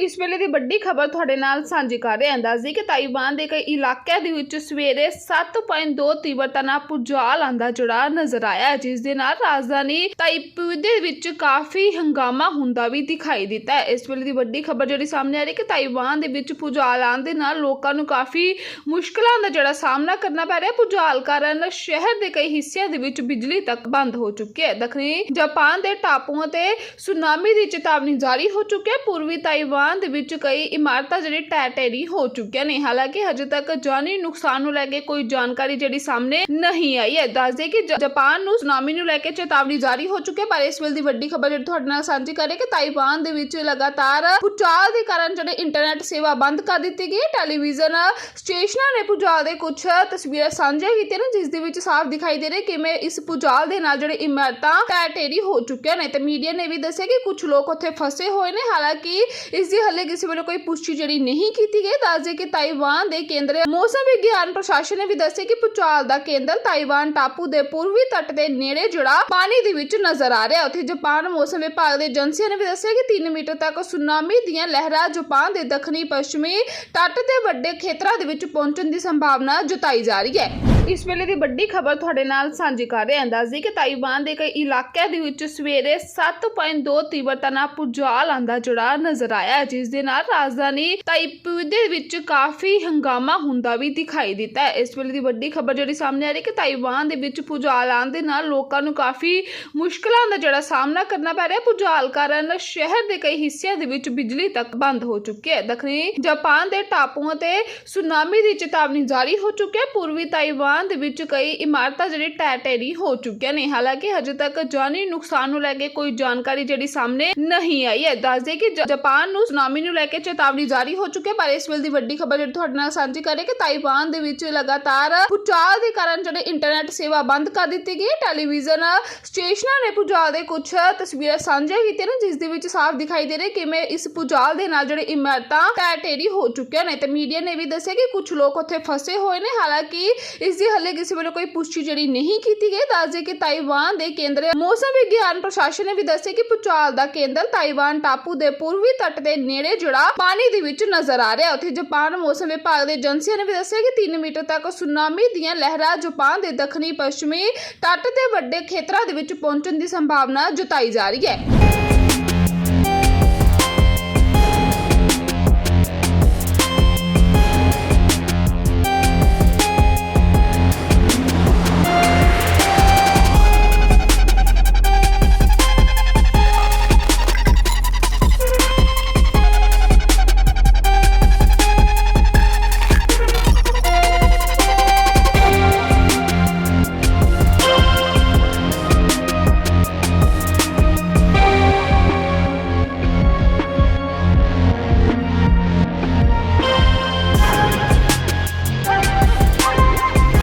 ਇਸ ਵੇਲੇ ਦੀ ਵੱਡੀ ਖਬਰ ਤੁਹਾਡੇ ਨਾਲ ਸਾਂਝੀ ਕਰ ਰਹੇ ਹਾਂ। ਦੱਸਦੀ ਕਿ ਤਾਈਵਾਨ ਦੇ ਕਈ ਇਲਾਕਿਆਂ ਦੇ ਵਿੱਚ ਸਵੇਰੇ 7.2 ਤੀਬਰਤਾ ਨਾਲ ਭੂਚਾਲ ਆਂਦਾ ਜਿਹੜਾ ਨਜ਼ਰ ਆਇਆ ਜਿਸ ਦੇ ਨਾਲ ਰਾਜਧਾਨੀ ਤਾਈਪੂ ਦੇ ਵਿੱਚ ਕਾਫੀ ਹੰਗਾਮਾ ਹੁੰਦਾ ਵੀ ਦਿਖਾਈ ਦਿੱਤਾ ਹੈ। ਇਸ ਵੇਲੇ ਦੀ ਵੱਡੀ ਖਬਰ ਜਿਹੜੀ ਸਾਹਮਣੇ ਆ ਰਹੀ ਹੈ ਕਿ ਤਾਈਵਾਨ ਦੇ ਵਿੱਚ ਭੂਚਾਲ ਆਉਣ ਦੇ ਨਾਲ ਲੋਕਾਂ ਨੂੰ ਕਾਫੀ ਮੁਸ਼ਕਲਾਂ ਦਾ ਜਿਹੜਾ ਸਾਹਮਣਾ ਕਰਨਾ ਪੈ ਰਿਹਾ ਹੈ। ਕਾਰਨ ਸ਼ਹਿਰ ਦੇ ਕਈ ਹਿੱਸਿਆਂ ਦੇ ਵਿੱਚ ਬਿਜਲੀ ਤੱਕ ਬੰਦ ਹੋ ਚੁੱਕੀ ਹੈ। ਦੱਖਣੀ ਜਾਪਾਨ ਦੇ ਟਾਪੂਆਂ ਤੇ ਸੁਨਾਮੀ ਦੀ ਚੇਤਾਵਨੀ ਜਾਰੀ ਹੋ ਚੁੱਕੀ ਹੈ। ਪੂਰਬੀ ਤਾਈਵਾਨ ਦੇ ਵਿੱਚ ਕਈ ਇਮਾਰਤਾਂ ਜਿਹੜੀ ਢਹਿ ਢੇਰੀ ਹੋ ਚੁੱਕੀਆਂ ਨੇ। ਹਾਲਾਂਕਿ ਹਜੇ ਤੱਕ ਜਾਨੀ ਨੁਕਸਾਨ ਨੂੰ ਲੈ ਕੇ ਕੋਈ ਜਾਣਕਾਰੀ ਜਿਹੜੀ ਸਾਹਮਣੇ ਨਹੀਂ ਆਈ ਹੈ। ਦੱਸਦੇ ਕਿ ਜਾਪਾਨ ਨੂੰ ਸੁਨਾਮੀ ਨੂੰ ਲੈ ਕੇ ਚੇਤਾਵਨੀ ਜਾਰੀ ਹੋ ਚੁੱਕੀ ਹੈ, ਪਰ ਇਸ ਵੇਲੇ ਦੀ ਵੱਡੀ ਖਬਰ ਜਿਹੜੀ ਤੁਹਾਡੇ ਨਾਲ ਸਾਂਝੀ ਕਰੇ ਕਿ ਤਾਈਵਾਨ ਦੇ ਵਿੱਚ ਲਗਾਤਾਰ ਭੂਚਾਲ ਦੇ ਕਾਰਨ ਜਿਹੜੇ ਇੰਟਰਨੈਟ ਸੇਵਾ ਬੰਦ ਕਰ ਦਿੱਤੀ ਗਈ ਟੈਲੀਵਿਜ਼ਨ ਸਟੇਸ਼ਨਾਂ ਨੇ ਭੂਚਾਲ ਦੇ ਕੁਝ ਤਸਵੀਰਾਂ ਸਾਂਝੀਆਂ ਕੀਤੀਆਂ ਨੇ, ਜਿਸ ਦੇ ਵਿੱਚ ਸਾਫ਼ ਦਿਖਾਈ ਦੇ ਰਿਹਾ ਕਿਵੇਂ ਇਸ ਭੂਚਾਲ ਦੇ ਨਾਲ ਜਿਹੜੇ ਇਮਾਰਤਾਂ ਢਹਿ ਢੇਰੀ ਹੋ ਚੁੱਕੀਆਂ ਨੇ। ਤੇ ਮੀਡੀਆ ਨੇ ਵੀ ਦੱਸਿਆ ਕਿ ਕੁਝ ਲੋਕ ਉੱਥੇ ਫਸੇ ਹੋਏ ਨੇ। ਹਾਲਾਂਕਿ ਇਸ ਦੀ ਹੱਲੇ ਕਿਸੇ ਵੱਲੋਂ ਕੋਈ ਪੁਸ਼ਟੀ ਜਿਹੜੀ ਨਹੀਂ ਕੀਤੀ ਗਈ। ਦੱਸਦੇ ਕਿ ਤਾਈਵਾਨ ਦੇ ਕੇਂਦਰੀ ਮੌਸਮ ਵਿਗਿਆਨ ਪ੍ਰਸ਼ਾਸਨ ਨੇ ਵੀ ਦੱਸਿਆ ਕਿ ਭੂਚਾਲ ਦਾ ਕੇਂਦਰ ਤਾਈਵਾਨ ਟਾਪੂ ਦੇ ਪੂਰਬੀ ਤੱਟ ਦੇ ਨੇੜੇ ਜਿਹੜਾ ਪਾਣੀ ਦੇ ਵਿੱਚ ਨਜ਼ਰ ਆ ਰਿਹਾ। ਉੱਥੇ ਜਾਪਾਨ ਮੌਸਮ ਵਿਭਾਗ ਦੇ ਏਜੰਸੀਆਂ ਨੇ ਵੀ ਦੱਸਿਆ ਕਿ 3 ਮੀਟਰ ਤੱਕ ਸੁਨਾਮੀ ਦੀਆਂ ਲਹਿਰਾਂ ਜਾਪਾਨ ਦੇ ਦੱਖਣੀ ਪੱਛਮੀ ਤੱਟ ਦੇ ਵੱਡੇ ਖੇਤਰਾਂ ਦੇ ਵਿੱਚ ਪਹੁੰਚਣ ਦੀ ਸੰਭਾਵਨਾ ਜਤਾਈ ਜਾ ਰਹੀ ਹੈ। ਇਸ ਵੇਲੇ ਦੀ ਵੱਡੀ ਖਬਰ ਤੁਹਾਡੇ ਨਾਲ ਸਾਂਝੀ ਕਰ ਰਹੇ ਹਾਂ। ਦੱਸਦੀ ਕਿ ਤਾਈਵਾਨ ਦੇ ਕਈ ਇਲਾਕਿਆਂ ਦੇ ਵਿੱਚ ਸਵੇਰੇ 7.2 ਤੀਬਰਤਾ ਨਾਲ ਭੂਚਾਲ ਆਂਦਾ ਜਿਹੜਾ ਨਜ਼ਰ ਆਇਆ ਜਿਸ ਦੇ ਨਾਲ ਰਾਜਧਾਨੀ ਤਾਈਪੂ ਦੇ ਵਿੱਚ ਕਾਫੀ ਹੰਗਾਮਾ ਹੁੰਦਾ ਵੀ ਦਿਖਾਈ ਦਿੱਤਾ ਇਸ ਵੇਲੇ ਦੀ ਵੱਡੀ ਖਬਰ ਜਿਹੜੀ ਸਾਹਮਣੇ ਆ ਰਹੀ ਹੈ ਕਿ ਤਾਈਵਾਨ ਦੇ ਵਿੱਚ ਭੂਚਾਲ ਆਉਣ ਦੇ ਨਾਲ ਲੋਕਾਂ ਨੂੰ ਕਾਫੀ ਮੁਸ਼ਕਲਾਂ ਦਾ ਜਿਹੜਾ ਸਾਹਮਣਾ ਕਰਨਾ ਪੈ ਰਿਹਾ ਹੈ। ਕਾਰਨ ਸ਼ਹਿਰ ਦੇ ਕਈ ਹਿੱਸਿਆਂ ਦੇ ਵਿੱਚ ਬਿਜਲੀ ਤੱਕ ਬੰਦ ਹੋ ਚੁੱਕੀ ਹੈ। ਦੱਖਣੀ ਜਾਪਾਨ ਦੇ ਟਾਪੂਆਂ ਤੇ ਸੁਨਾਮੀ ਦੀ ਚੇਤਾਵਨੀ ਜਾਰੀ ਹੋ ਚੁੱਕੀ ਹੈ। ਪੂਰਬੀ ਤਾਈਵਾਨ ਦੇ ਵਿੱਚ ਕਈ ਇਮਾਰਤਾਂ ਜਿਹੜੀ ਢਹਿ ਢੇਰੀ ਹੋ ਚੁੱਕੀਆਂ ਨੇ। ਹਾਲਾਂਕਿ ਹਜੇ ਤੱਕ ਜਾਨੀ ਨੁਕਸਾਨ ਨੂੰ ਲੈ ਕੇ ਕੋਈ ਜਾਣਕਾਰੀ ਜਿਹੜੀ ਸਾਹਮਣੇ ਨਹੀਂ ਆਈ ਹੈ। ਦੱਸਦੇ ਕਿ ਜਾਪਾਨ ਨੂੰ ਸੁਨਾਮੀ ਨੂੰ ਲੈ ਕੇ ਚੇਤਾਵਨੀ ਜਾਰੀ ਹੋ ਚੁੱਕੀ ਹੈ, ਪਰ ਇਸ ਵੇਲੇ ਦੀ ਵੱਡੀ ਖਬਰ ਜਿਹੜੀ ਤੁਹਾਡੇ ਨਾਲ ਸਾਂਝੀ ਕਰ ਕਿ ਤਾਈਵਾਨ ਦੇ ਵਿੱਚ ਲਗਾਤਾਰ ਭੂਚਾਲ ਦੇ ਕਾਰਨ ਜਿਹੜੇ ਇੰਟਰਨੈਟ ਸੇਵਾ ਬੰਦ ਕਰ ਦਿੱਤੀ ਗਈ ਟੈਲੀਵਿਜ਼ਨ ਸਟੇਸ਼ਨਾਂ ਨੇ ਭੂਚਾਲ ਦੇ ਕੁਝ ਤਸਵੀਰਾਂ ਸਾਂਝੀਆਂ ਕੀਤੀਆਂ ਨੇ, ਜਿਸ ਦੇ ਵਿੱਚ ਸਾਫ਼ ਦਿਖਾਈ ਦੇ ਰਿਹਾ ਕਿਵੇਂ ਇਸ ਭੂਚਾਲ ਦੇ ਨਾਲ ਜਿਹੜੇ ਇਮਾਰਤਾਂ ਢਹਿ ਢੇਰੀ ਹੋ ਚੁੱਕੀਆਂ ਨੇ। ਤੇ ਮੀਡੀਆ ਨੇ ਵੀ ਦੱਸਿਆ ਕਿ ਕੁਝ ਲੋਕ ਉੱਥੇ ਫਸੇ ਹੋਏ ਨੇ। ਹਾਲਾਂਕਿ ਇਸ ਦੀ ਹੱਲੇ ਕਿਸੇ ਵੱਲੋਂ ਕੋਈ ਪੁਸ਼ਟੀ ਜਿਹੜੀ ਨਹੀਂ ਕੀਤੀ ਗਈ। ਦੱਸਦੇ ਕਿ ਤਾਈਵਾਨ ਦੇ ਕੇਂਦਰੀ ਮੌਸਮ ਵਿਗਿਆਨ ਪ੍ਰਸ਼ਾਸਨ ਨੇ ਵੀ ਦੱਸਿਆ ਕਿ ਭੂਚਾਲ ਦਾ ਕੇਂਦਰ ਤਾਈਵਾਨ ਟਾਪੂ ਦੇ ਪੂਰਬੀ ਤੱਟ ਦੇ ਨੇੜੇ ਜਿਹੜਾ ਪਾਣੀ ਦੇ ਵਿੱਚ ਨਜ਼ਰ ਆ ਰਿਹਾ। ਉੱਥੇ ਜਾਪਾਨ ਮੌਸਮ ਵਿਭਾਗ ਦੇ ਏਜੰਸੀਆਂ ਨੇ ਵੀ ਦੱਸਿਆ ਕਿ 3 ਮੀਟਰ ਤੱਕ ਸੁਨਾਮੀ ਦੀਆਂ ਲਹਿਰਾਂ ਜਾਪਾਨ ਦੇ ਦੱਖਣੀ ਪੱਛਮੀ ਤੱਟ ਦੇ ਵੱਡੇ ਖੇਤਰਾਂ ਦੇ ਵਿੱਚ ਪਹੁੰਚਣ ਦੀ ਸੰਭਾਵਨਾ ਜਤਾਈ ਜਾ ਰਹੀ ਹੈ।